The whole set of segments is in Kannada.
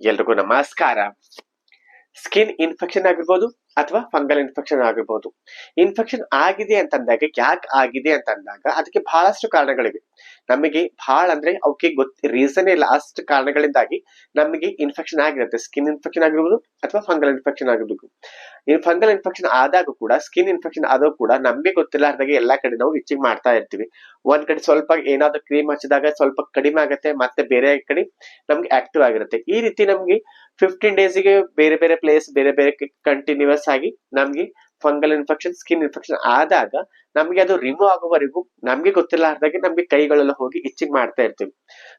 y el, la más cara skin infection ಆಗಿರ್ಬೋದು ಅಥವಾ ಫಂಗಲ್ ಇನ್ಫೆಕ್ಷನ್ ಆಗಿರ್ಬೋದು. ಇನ್ಫೆಕ್ಷನ್ ಆಗಿದೆ ಅಂತಂದಾಗ, ಯಾಕೆ ಆಗಿದೆ ಅಂತ ಅಂದಾಗ ಅದಕ್ಕೆ ಬಹಳಷ್ಟು ಕಾರಣಗಳಿವೆ. ನಮಗೆ ಬಹಳ ಅಂದ್ರೆ ಅವಕ್ಕೆ ಗೊತ್ತ ರೀಸನ್ ಇಲ್ಲ. ಅಷ್ಟು ಕಾರಣಗಳಿಂದಾಗಿ ನಮಗೆ ಇನ್ಫೆಕ್ಷನ್ ಆಗಿರುತ್ತೆ. ಸ್ಕಿನ್ ಇನ್ಫೆಕ್ಷನ್ ಆಗಿರ್ಬೋದು ಅಥವಾ ಫಂಗಲ್ ಇನ್ಫೆಕ್ಷನ್ ಆಗಿರ್ಬೋದು. ಫಂಗಲ್ ಇನ್ಫೆಕ್ಷನ್ ಆದಾಗ ಕೂಡ, ಸ್ಕಿನ್ ಇನ್ಫೆಕ್ಷನ್ ಆದಾಗ ಕೂಡ ನಮಗೆ ಗೊತ್ತಿಲ್ಲಾರ್ದಾಗ ಎಲ್ಲಾ ಕಡೆ ನಾವು ಇಚ್ಚಿಂಗ್ ಮಾಡ್ತಾ ಇರ್ತೀವಿ. ಒಂದ್ ಕಡೆ ಸ್ವಲ್ಪ ಏನಾದ್ರು ಕ್ರೀಮ್ ಹಚ್ಚಿದಾಗ ಸ್ವಲ್ಪ ಕಡಿಮೆ ಆಗುತ್ತೆ, ಮತ್ತೆ ಬೇರೆ ಕಡೆ ನಮ್ಗೆ ಆಕ್ಟಿವ್ ಆಗಿರುತ್ತೆ. ಈ ರೀತಿ ನಮ್ಗೆ ಫಿಫ್ಟೀನ್ ಡೇಸಿಗೆ ಬೇರೆ ಬೇರೆ ಪ್ಲೇಸ್ ಬೇರೆ ಬೇರೆ ಕಂಟಿನ್ಯೂಸ್ ಆಗಿ ನಮ್ಗೆ ಫಂಗಲ್ ಇನ್ಫೆಕ್ಷನ್ ಸ್ಕಿನ್ ಇನ್ಫೆಕ್ಷನ್ ಆದಾಗ ನಮ್ಗೆ ಅದು ರಿಮೂವ್ ಆಗುವವರೆಗೂ ನಮ್ಗೆ ಗೊತ್ತಿಲ್ಲಾರ್ದಾಗೆ ನಮ್ಗೆ ಕೈಗಳೆಲ್ಲ ಹೋಗಿ ಇಚ್ಚಿಂಗ್ ಮಾಡ್ತಾ ಇರ್ತೀವಿ.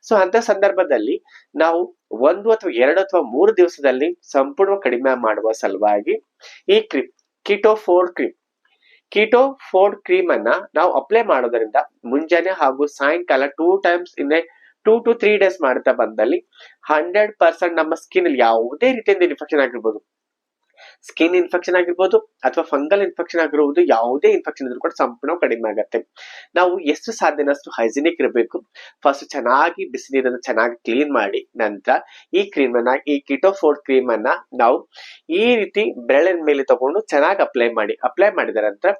ಸೊ ಅಂತ ಸಂದರ್ಭದಲ್ಲಿ ನಾವು ಒಂದು ಅಥವಾ ಎರಡು ಅಥವಾ ಮೂರು ದಿವಸದಲ್ಲಿ ಸಂಪೂರ್ಣ ಕಡಿಮೆ ಮಾಡುವ ಸಲುವಾಗಿ ಈ cream keto four cream keto four cream ಅನ್ನ ನಾವು ಅಪ್ಲೈ ಮಾಡೋದ್ರಿಂದ ಮುಂಜಾನೆ ಹಾಗೂ ಸಾಯಂಕಾಲ two times in two to three days ಮಾಡ್ತಾ ಬಂದಲ್ಲಿ ಹಂಡ್ರೆಡ್ ಪರ್ಸೆಂಟ್ ನಮ್ಮ ಸ್ಕಿನ್ ಅಲ್ಲಿ ಯಾವುದೇ ರೀತಿಯಿಂದ ಇನ್ಫೆಕ್ಷನ್ ಆಗಿರ್ಬೋದು. ಸ್ಕಿನ್ ಇನ್ಫೆಕ್ಷನ್ ಆಗಿರ್ಬೋದು ಅಥವಾ ಫಂಗಲ್ ಇನ್ಫೆಕ್ಷನ್ ಆಗಿರುವುದು ಯಾವುದೇ ಇನ್ಫೆಕ್ಷನ್ ಇದ್ರೂ ಕೂಡ ಸಂಪೂರ್ಣ ಕಡಿಮೆ ಆಗುತ್ತೆ. ನಾವು ಎಷ್ಟು ಸಾಧ್ಯನಷ್ಟು ಹೈಜಿನಿಕ್ ಇರಬೇಕು. ಫಸ್ಟ್ ಚೆನ್ನಾಗಿ ಬಿಸಿ ನೀರನ್ನು ಚೆನ್ನಾಗಿ ಕ್ಲೀನ್ ಮಾಡಿ, ನಂತರ ಈ ಕ್ರೀಮ್ ಅನ್ನ, ಈ ಕಿಟೋಫೋರ್ ಕ್ರೀಮ್ ಅನ್ನ ನಾವು ಈ ರೀತಿ ಬೆರಳಿನ ಮೇಲೆ ತಗೊಂಡು ಚೆನ್ನಾಗಿ ಅಪ್ಲೈ ಮಾಡಿ. ಅಪ್ಲೈ ಮಾಡಿದ ನಂತರ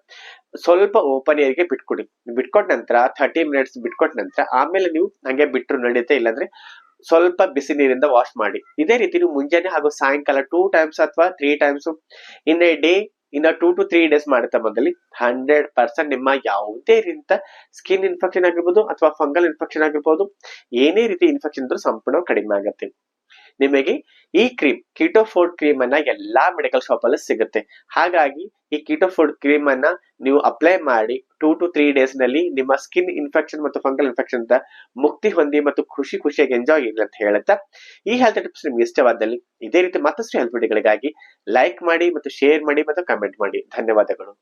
ಸ್ವಲ್ಪ ಓಪನ್ ಏರ್ಗೆ ಬಿಟ್ಕೊಡಿ. ಬಿಟ್ಕೊಟ್ಟ ನಂತರ ಥರ್ಟಿ ಮಿನಿಟ್ಸ್ ಬಿಟ್ಕೊಟ್ ನಂತರ ಆಮೇಲೆ ನೀವು ಹಂಗೆ ಬಿಟ್ಟರು ನಡೆಯುತ್ತೆ ಇಲ್ಲಾಂದ್ರೆ ಸ್ವಲ್ಪ ಬಿಸಿ ನೀರಿಂದ ವಾಶ್ ಮಾಡಿ. ಇದೇ ರೀತಿ ನೀವು ಮುಂಜಾನೆ ಹಾಗೂ ಸಾಯಂಕಾಲ ಟೂ ಟೈಮ್ಸ್ ಅಥವಾ three times in a day ಇನ್ನ ಟೂ ಟು ತ್ರೀ ಡೇಸ್ ಮಾಡುತ್ತಾ ಬಂದಲ್ಲಿ ಹಂಡ್ರೆಡ್ ಪರ್ಸೆಂಟ್ ನಿಮ್ಮ ಯಾವುದೇ ರೀತಿಯ ಸ್ಕಿನ್ ಇನ್ಫೆಕ್ಷನ್ ಆಗಿರ್ಬೋದು ಅಥವಾ ಫಂಗಲ್ ಇನ್ಫೆಕ್ಷನ್ ಆಗಿರ್ಬೋದು, ಏನೇ ರೀತಿ ಇನ್ಫೆಕ್ಷನ್ ಇದ್ರೂ ಸಂಪೂರ್ಣ ಕಡಿಮೆ ಆಗುತ್ತೆ. ನಿಮಗೆ ಈ ಕ್ರೀಮ್ ಕೀಟೋಫೋರ್ಡ್ ಕ್ರೀಮ್ ಅನ್ನ ಎಲ್ಲಾ ಮೆಡಿಕಲ್ ಶಾಪ್ ಅಲ್ಲಿ ಸಿಗುತ್ತೆ. ಹಾಗಾಗಿ ಈ ಕೀಟೋಫೋರ್ಡ್ ಕ್ರೀಮ್ ಅನ್ನ ನೀವು ಅಪ್ಲೈ ಮಾಡಿ ಟೂ ಟು ತ್ರೀ ಡೇಸ್ನಲ್ಲಿ ನಿಮ್ಮ ಸ್ಕಿನ್ ಇನ್ಫೆಕ್ಷನ್ ಮತ್ತು ಫಂಗಲ್ ಇನ್ಫೆಕ್ಷನ್ ಮುಕ್ತಿ ಹೊಂದಿ ಮತ್ತು ಖುಷಿ ಖುಷಿಯಾಗಿ ಎಂಜಾಯ್ ಇರಲಿ ಅಂತ ಹೇಳುತ್ತಾ? ಈ ಹೆಲ್ತ್ ಟಿಪ್ಸ್ ನಿಮ್ಗೆ ಇಷ್ಟವಾದಲ್ಲಿ ಇದೇ ರೀತಿ ಮತ್ತಷ್ಟು ಹೆಲ್ತ್ ವಿಡಿಯೋಗಳಿಗಾಗಿ ಲೈಕ್ ಮಾಡಿ ಮತ್ತು ಶೇರ್ ಮಾಡಿ ಮತ್ತು ಕಮೆಂಟ್ ಮಾಡಿ. ಧನ್ಯವಾದಗಳು.